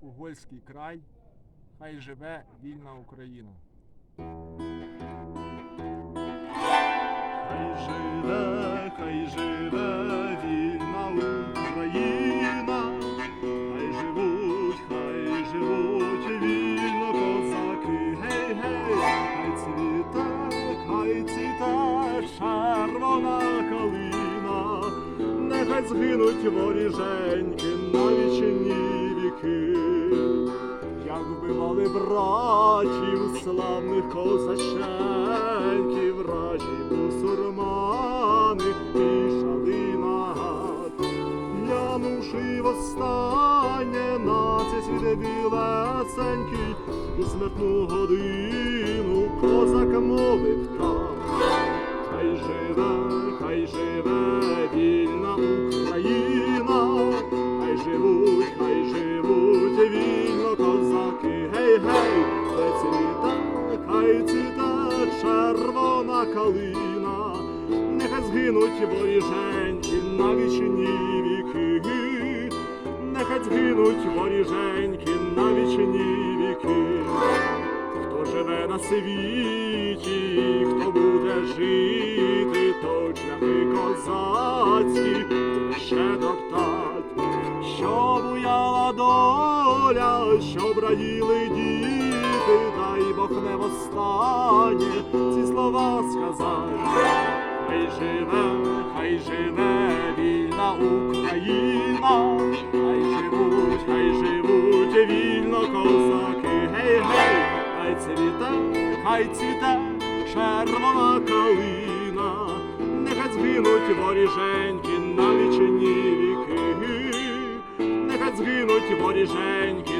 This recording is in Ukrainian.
Угольський край, хай живе вільна Україна. Хай живе, хай живе вільна Україна, хай живуть, хай живуть вільно козаки, гей, гей, хай цвіте, хай цвіте червона калина, нехай згинуть воріженьки Як вбивали братів, славних козаченьків, вражі бусурмани пішали на гад. Я мушив останнє на цей світ білесенький, у смертну годину козак мовив так. Червона калина, нехай згинуть воріженьки на вічні віки, нехай згинуть воріженьки на вічні віки. Хто живе на світі, хто буде жити, то шляхи козацькі. Ще топтать, що буяла доля, щоб раділи діти, дай Бог не востаннє слова сказать. Хай живе, хай живе вільна Україна, хай живуть, хай живуть вільно козаки, гей, гей, хай цвіте, хай цвіте червона калина, нехай згинуть воріженьки на вічні віки, нехай згинуть воріженьки